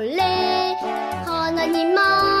살아볼래 하나님 만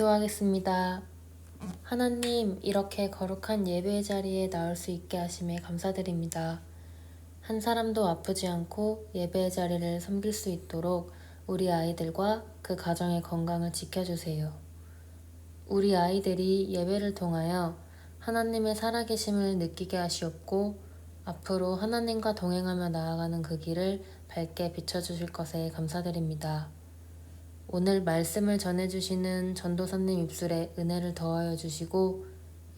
기도하겠습니다. 하나님, 이렇게 거룩한 예배의 자리에 나올 수 있게 하심에 감사드립니다. 한 사람도 아프지 않고 예배의 자리를 섬길 수 있도록 우리 아이들과 그 가정의 건강을 지켜주세요. 우리 아이들이 예배를 통하여 하나님의 살아계심을 느끼게 하시옵고 앞으로 하나님과 동행하며 나아가는 그 길을 밝게 비춰주실 것에 감사드립니다. 오늘 말씀을 전해주시는 전도사님 입술에 은혜를 더하여 주시고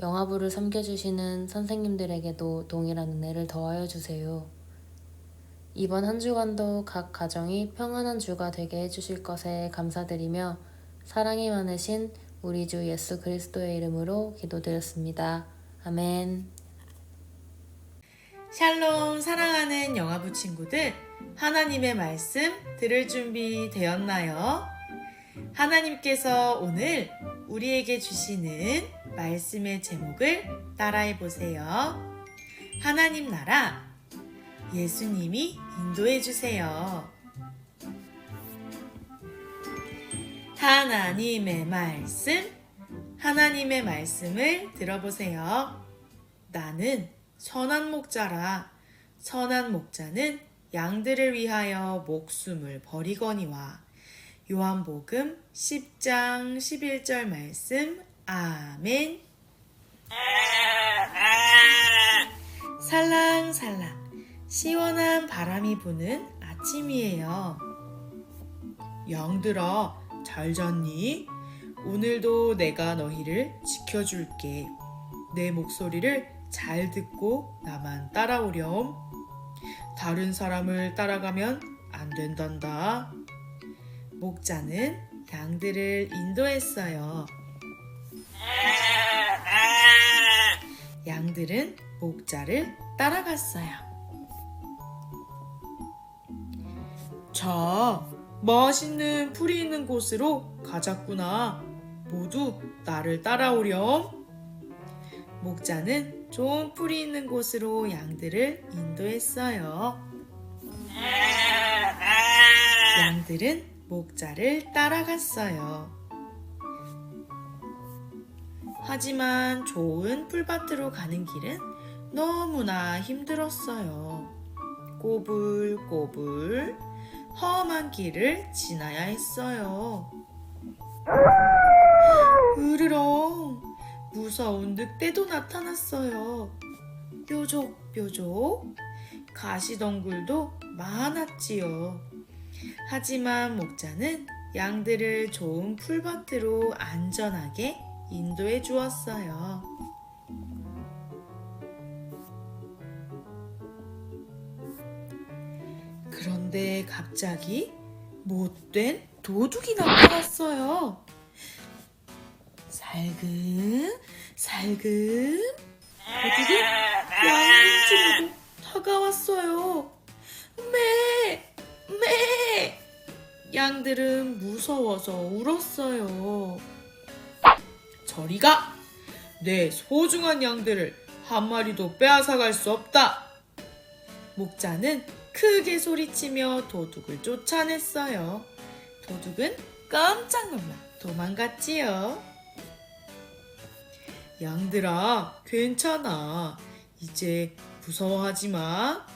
영화부를 섬겨주시는 선생님들에게도 동일한 은혜를 더하여 주세요. 이번 한 주간도 각 가정이 평안한 주가 되게 해주실 것에 감사드리며 사랑이 많으신 우리 주 예수 그리스도의 이름으로 기도드렸습니다. 아멘. 샬롬 사랑하는 영화부 친구들 하나님의 말씀 들을 준비 되었나요? 하나님께서 오늘 우리에게 주시는 말씀의 제목을 따라해 보세요. 하나님 나라 예수님이 인도해 주세요. 하나님의 말씀 하나님의 말씀을 들어보세요. 나는 선한 목자라. 선한 목자는 양들을 위하여 목숨을 버리거니와. 요한복음 10장 11절 말씀. 아멘. 살랑살랑 시원한 바람이 부는 아침이에요. 양들아, 잘 잤니? 오늘도 내가 너희를 지켜줄게. 내 목소리를 잘 듣고 나만 따라오렴. 다른 사람을 따라가면 안 된단다. 목자는 양들을 인도했어요. 양들은 목자를 따라갔어요. 자, 맛있는 풀이 있는 곳으로 가자꾸나. 모두 나를 따라오렴. 목자는 좋은 풀이 있는 곳으로 양들을 인도했어요. 양들은 목자를 따라갔어요. 하지만 좋은 풀밭으로 가는 길은 너무나 힘들었어요. 꼬불꼬불 험한 길을 지나야 했어요. 으르렁 무서운 늑대도 나타났어요. 뾰족뾰족 가시덩굴도 많았지요. 하지만 목자는 양들을 좋은 풀밭으로 안전하게 인도해 주었어요. 그런데 갑자기 못된 도둑이 나타났어요. 살금, 살금. 도둑이 양을 찌르고 다가왔어요. 매, 매. 양들은 무서워서 울었어요. 저리 가! 내 소중한 양들을 한 마리도 빼앗아갈 수 없다! 목자는 크게 소리치며 도둑을 쫓아냈어요. 도둑은 깜짝 놀라 도망갔지요. 양들아, 괜찮아. 이제 무서워하지 마.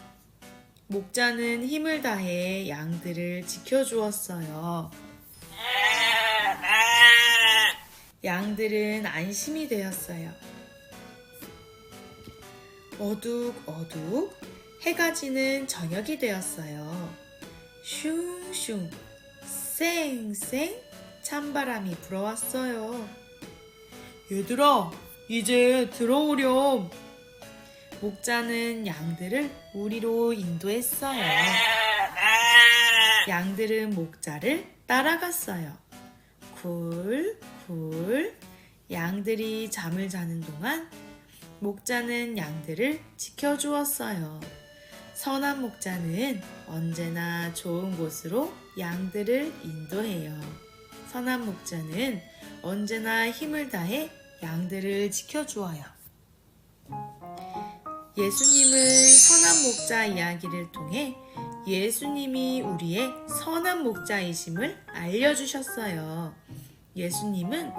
목자는 힘을 다해 양들을 지켜주었어요. 양들은 안심이 되었어요. 어둑어둑 해가 지는 저녁이 되었어요. 슝슝 쌩쌩 찬바람이 불어왔어요. 얘들아, 이제 들어오렴. 목자는 양들을 우리로 인도했어요. 양들은 목자를 따라갔어요. 굴, 굴. 양들이 잠을 자는 동안 목자는 양들을 지켜주었어요. 선한 목자는 언제나 좋은 곳으로 양들을 인도해요. 선한 목자는 언제나 힘을 다해 양들을 지켜주어요. 예수님은 선한 목자 이야기를 통해 예수님이 우리의 선한 목자이심을 알려주셨어요. 예수님은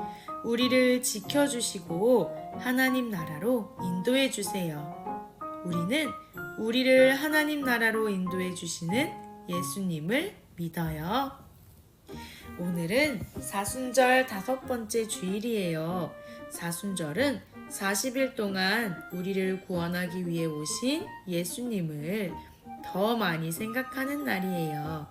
우리를 지켜주시고 하나님 나라로 인도해 주세요. 우리는 우리를 하나님 나라로 인도해 주시는 예수님을 믿어요. 오늘은 사순절 다섯 번째 주일이에요. 사순절은 40일 동안 우리를 구원하기 위해 오신 예수님을 더 많이 생각하는 날이에요.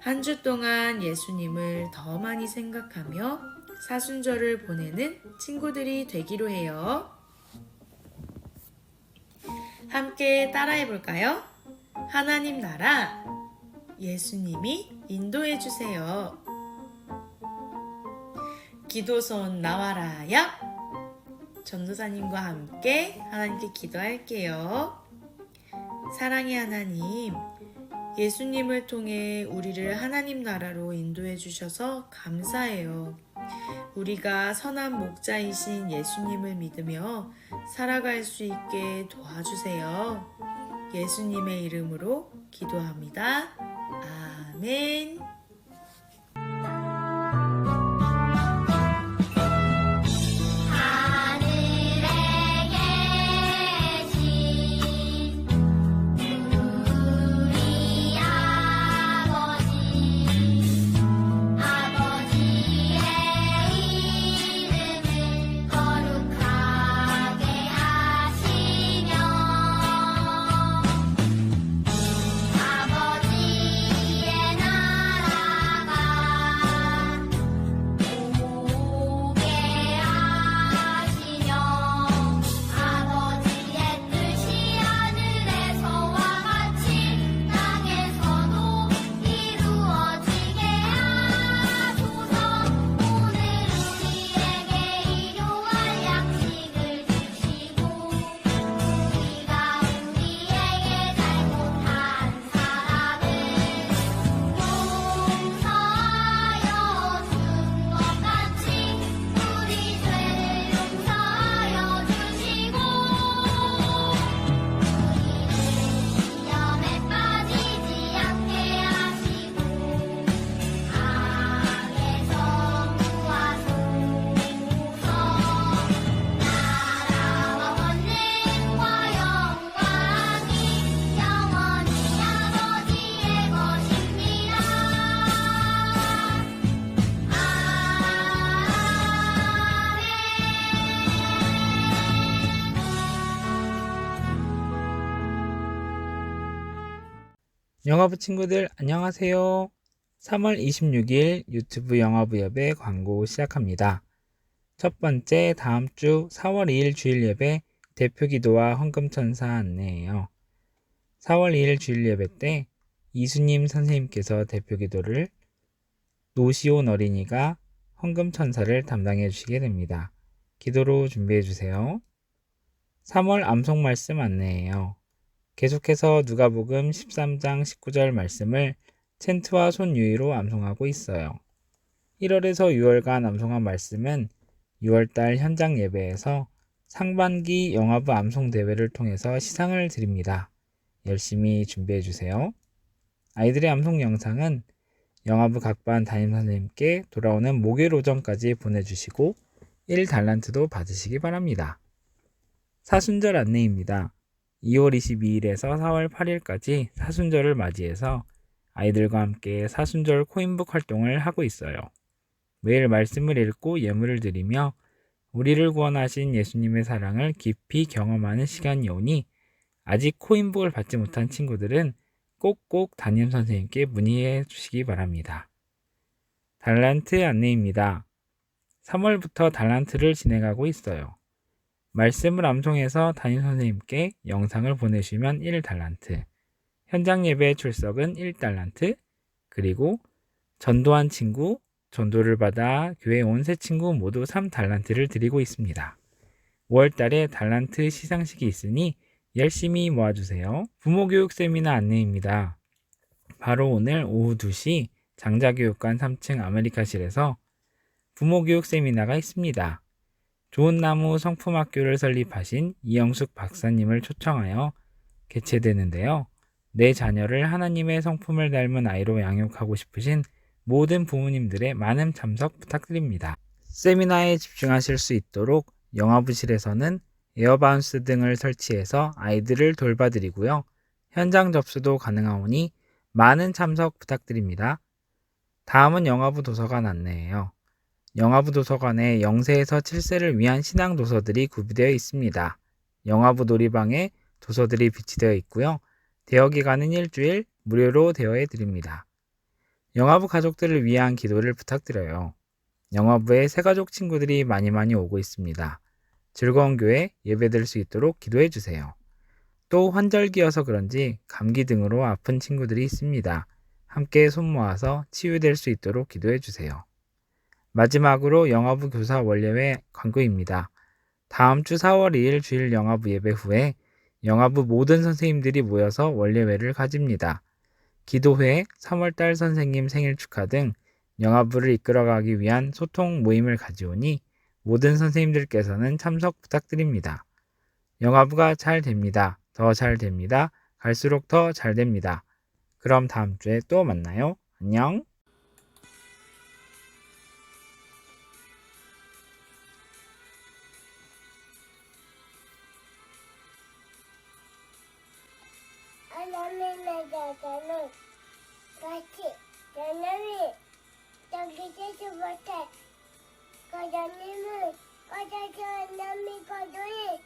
한 주 동안 예수님을 더 많이 생각하며 사순절을 보내는 친구들이 되기로 해요. 함께 따라해 볼까요? 하나님 나라 예수님이 인도해 주세요. 기도손 나와라야 전도사님과 함께 하나님께 기도할게요. 사랑의 하나님, 예수님을 통해 우리를 하나님 나라로 인도해 주셔서 감사해요. 우리가 선한 목자이신 예수님을 믿으며 살아갈 수 있게 도와주세요. 예수님의 이름으로 기도합니다. 아멘. 영화부 친구들 안녕하세요. 3월 26일 유튜브 영화부 예배 광고 시작합니다. 첫 번째 다음 주 4월 2일 주일 예배 대표 기도와 헌금 천사 안내예요. 4월 2일 주일 예배 때 이수님 선생님께서 대표 기도를 노시온 어린이가 헌금 천사를 담당해 주시게 됩니다. 기도로 준비해 주세요. 3월 암송 말씀 안내예요. 계속해서 누가복음 13장 19절 말씀을 챈트와 손 유희로 암송하고 있어요. 1월에서 6월간 암송한 말씀은 6월달 현장 예배에서 상반기 영화부 암송 대회를 통해서 시상을 드립니다. 열심히 준비해 주세요. 아이들의 암송 영상은 영화부 각반 담임 선생님께 돌아오는 목요일 오전까지 보내주시고 1달란트도 받으시기 바랍니다. 사순절 안내입니다. 2월 22일에서 4월 8일까지 사순절을 맞이해서 아이들과 함께 사순절 코인북 활동을 하고 있어요. 매일 말씀을 읽고 예물을 드리며 우리를 구원하신 예수님의 사랑을 깊이 경험하는 시간이 오니 아직 코인북을 받지 못한 친구들은 꼭꼭 담임 선생님께 문의해 주시기 바랍니다. 달란트 안내입니다. 3월부터 달란트를 진행하고 있어요. 말씀을 암송해서 담임 선생님께 영상을 보내주시면 1달란트, 현장 예배 출석은 1달란트, 그리고 전도한 친구, 전도를 받아 교회 온 새 친구 모두 3달란트를 드리고 있습니다. 5월 달에 달란트 시상식이 있으니 열심히 모아주세요. 부모교육 세미나 안내입니다. 바로 오늘 오후 2시 장자교육관 3층 아메리카실에서 부모교육 세미나가 있습니다. 좋은 나무 성품학교를 설립하신 이영숙 박사님을 초청하여 개최되는데요. 내 자녀를 하나님의 성품을 닮은 아이로 양육하고 싶으신 모든 부모님들의 많은 참석 부탁드립니다. 세미나에 집중하실 수 있도록 영화부실에서는 에어바운스 등을 설치해서 아이들을 돌봐드리고요. 현장 접수도 가능하오니 많은 참석 부탁드립니다. 다음은 영화부 도서관 안내예요. 영화부 도서관에 0세에서 7세를 위한 신앙 도서들이 구비되어 있습니다. 영화부 놀이방에 도서들이 비치되어 있고요. 대여 기간은 일주일 무료로 대여해 드립니다. 영화부 가족들을 위한 기도를 부탁드려요. 영화부에 새가족 친구들이 많이 많이 오고 있습니다. 즐거운 교회 예배될 수 있도록 기도해 주세요. 또 환절기여서 그런지 감기 등으로 아픈 친구들이 있습니다. 함께 손 모아서 치유될 수 있도록 기도해 주세요. 마지막으로 영화부 교사 원례회 광고입니다. 다음 주 4월 2일 주일 영화부 예배 후에 영화부 모든 선생님들이 모여서 원례회를 가집니다. 기도회, 3월달 선생님 생일 축하 등 영화부를 이끌어가기 위한 소통 모임을 가지오니 모든 선생님들께서는 참석 부탁드립니다. 영화부가 잘 됩니다. 더 잘 됩니다. 갈수록 더 잘 됩니다. 그럼 다음 주에 또 만나요. 안녕. 자녀는 같이 하나님이 저기 되지 못해. 하나님은 꺼져서 하나님이 거두이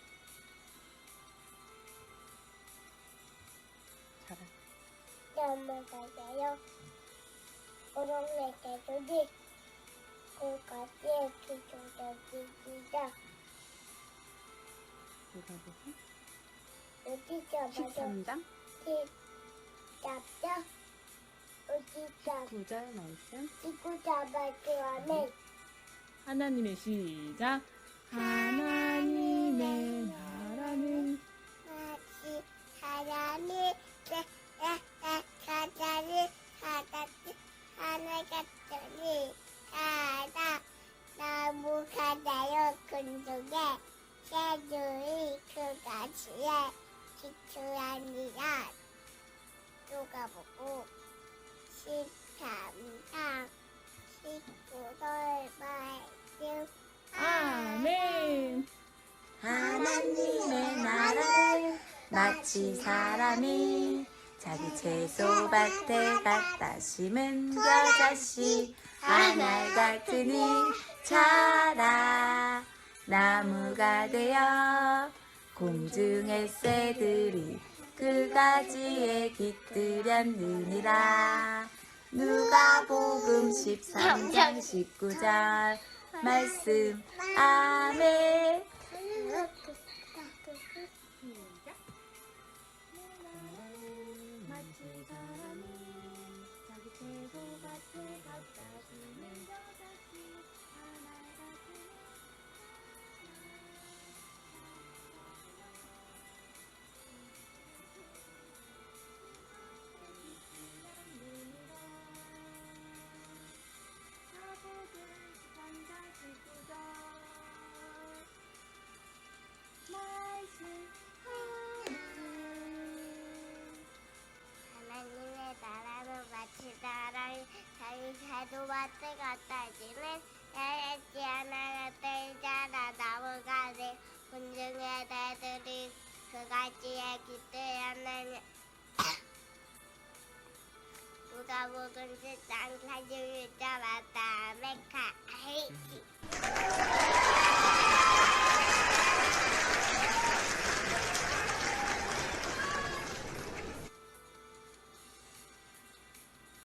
넘어가요. 오롱의 개들이 고가지의 기초적이다. 어디 잡아서 13장 잡자. 어디 잡 9절 말씀 지구 잡아주면 하나님의 시작. 하나님의 마치 사람이 자기 채소밭에 갖다 심은 겨자씨. 하나 같으니 자라 나무가 되어 공중의 새들이 그 가지에 깃들였느니라. 누가복음 13장 19절 말씀. 아멘 같이얘기들었는데누가 먹은지땅까지유지하다메카헤이지